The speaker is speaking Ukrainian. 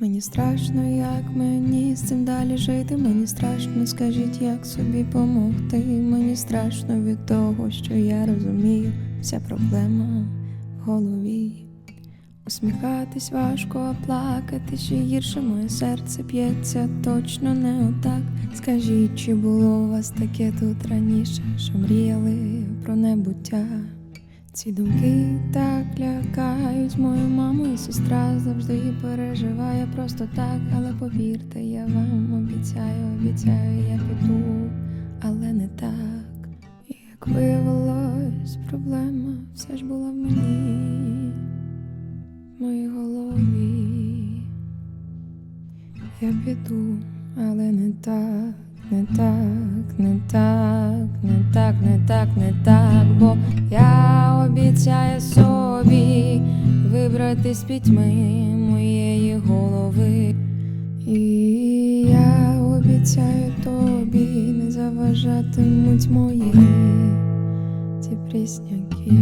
Мені страшно, як мені з цим далі жити. Мені страшно, скажіть, як собі помогти. Мені страшно від того, що я розумію, вся проблема в голові. Усміхатись важко, а плакати ще гірше моє серце б'ється точно не отак. Скажіть, чи було у вас таке тут раніше, що мріяли про небуття? Ці думки так і сестра завжди переживає просто так, але повірте, я вам обіцяю, обіцяю, я піду, але не так. І як виявилось, проблема все ж була в мені, в моїй голові. Я піду, але не так, не так, не так, не так, не так, не так, бо я обіцяю собі з пітьми моєї голови. І я обіцяю тобі не заважатимуть мої ці прісняки.